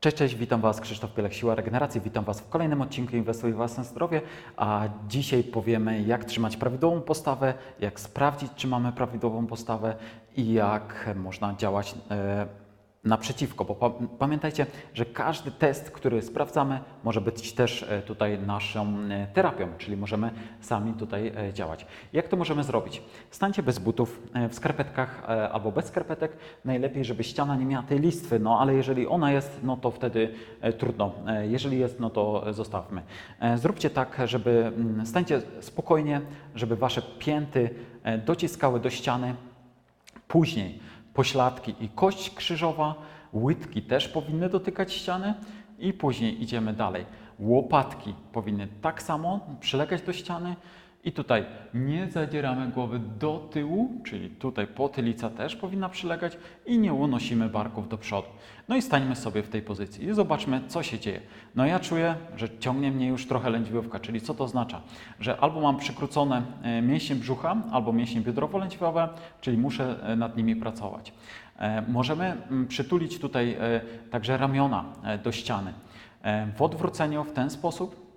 Cześć, cześć, witam Was, Krzysztof Pielek, Siła Regeneracji. Witam Was w kolejnym odcinku Inwestuj w Własne Zdrowie, a dzisiaj powiemy, jak trzymać prawidłową postawę, jak sprawdzić, czy mamy prawidłową postawę i jak można działać e, naprzeciwko, bo pa- pamiętajcie, że każdy test, który sprawdzamy, może być też e, tutaj naszą e, terapią, czyli możemy sami tutaj e, działać. Jak to możemy zrobić? Stańcie bez butów, w skarpetkach albo bez skarpetek. Najlepiej, żeby ściana nie miała tej listwy, no ale jeżeli ona jest, no to wtedy trudno. Jeżeli jest, no to zostawmy. Zróbcie tak, żeby mm, stańcie spokojnie, żeby wasze pięty dociskały do ściany. Później pośladki i kość krzyżowa, łydki też powinny dotykać ściany i później idziemy dalej. Łopatki powinny tak samo przylegać do ściany i tutaj nie zadzieramy głowy do tyłu, czyli tutaj potylica też powinna przylegać i nie unosimy barków do przodu. No i stańmy sobie w tej pozycji i zobaczmy, co się dzieje. No ja czuję, że ciągnie mnie już trochę lędźwiówka, czyli co to oznacza? Że albo mam przykrócone e, mięśnie brzucha, albo mięśnie biodrowo-lędźwiowe, czyli muszę e, nad nimi pracować. E, Możemy mm, przytulić tutaj także ramiona do ściany w odwróceniu w ten sposób,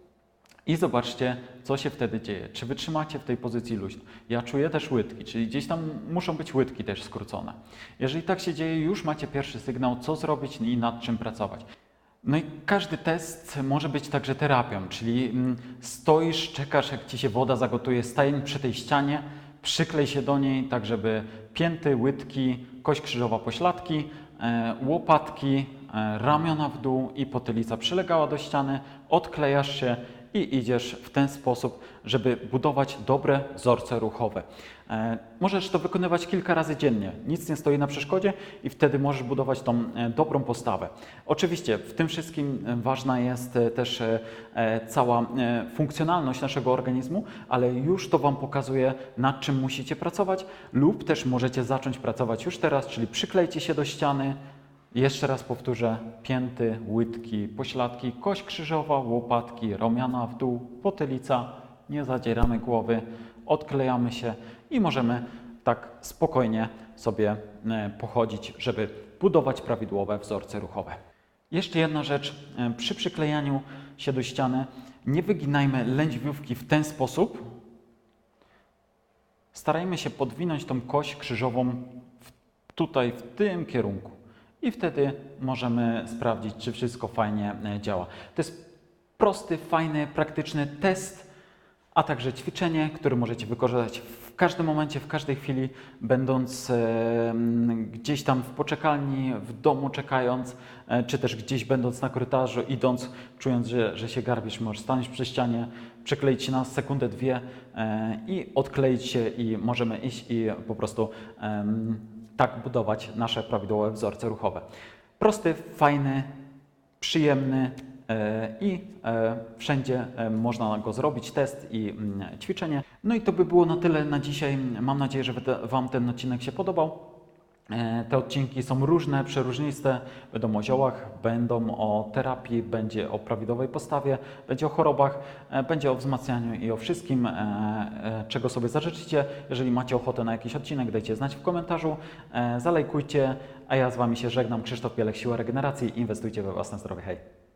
i zobaczcie, co się wtedy dzieje. Czy wytrzymacie w tej pozycji luźno? Ja czuję też łydki, czyli gdzieś tam muszą być łydki też skrócone. Jeżeli tak się dzieje, już macie pierwszy sygnał, co zrobić i nad czym pracować. No i każdy test może być także terapią, czyli mm, stoisz, czekasz, jak ci się woda zagotuje, stań przy tej ścianie, przyklej się do niej, tak żeby pięty, łydki, kość krzyżowa pośladki, e, łopatki, e, ramiona w dół i potylica przylegała do ściany, odklejasz się i idziesz w ten sposób, żeby budować dobre wzorce ruchowe. E, Możesz to wykonywać kilka razy dziennie, nic nie stoi na przeszkodzie i wtedy możesz budować tą e, dobrą postawę. Oczywiście w tym wszystkim e, ważna jest też cała funkcjonalność naszego organizmu, ale już to Wam pokazuje, nad czym musicie pracować lub też możecie zacząć pracować już teraz, czyli przyklejcie się do ściany, jeszcze raz powtórzę: pięty, łydki, pośladki, kość krzyżowa, łopatki, ramiona w dół, potylica, nie zadzieramy głowy, odklejamy się i możemy tak spokojnie sobie e, pochodzić, żeby budować prawidłowe wzorce ruchowe. Jeszcze jedna rzecz, e, przy przyklejaniu się do ściany nie wyginajmy lędźwiówki w ten sposób. Starajmy się podwinąć tą kość krzyżową tutaj w tym kierunku i wtedy możemy sprawdzić, czy wszystko fajnie e, działa. To jest prosty, fajny, praktyczny test, a także ćwiczenie, które możecie wykorzystać w każdym momencie, w każdej chwili, będąc e, gdzieś tam w poczekalni, w domu czekając, e, czy też gdzieś będąc na korytarzu, idąc, czując, że, że się garbisz, możesz stanąć przy ścianie, przykleić się na sekundę, dwie i odkleić się i możemy iść i po prostu tak budować nasze prawidłowe wzorce ruchowe. Prosty, fajny, przyjemny e, i e, wszędzie e, można go zrobić, test i mm, ćwiczenie. No i to by było na tyle na dzisiaj. Mam nadzieję, że Wam- Wam ten odcinek się podobał. E, Te odcinki są różne, przeróżniste. Będą o ziołach, będą o terapii, będzie o prawidłowej postawie, będzie o chorobach, e, będzie o wzmacnianiu i o wszystkim, e, czego sobie zażyczycie. Jeżeli macie ochotę na jakiś odcinek, dajcie znać w komentarzu, e, zalajkujcie, a ja z Wami się żegnam. Krzysztof Pielek, Siła Regeneracji. Inwestujcie we własne zdrowie. Hej!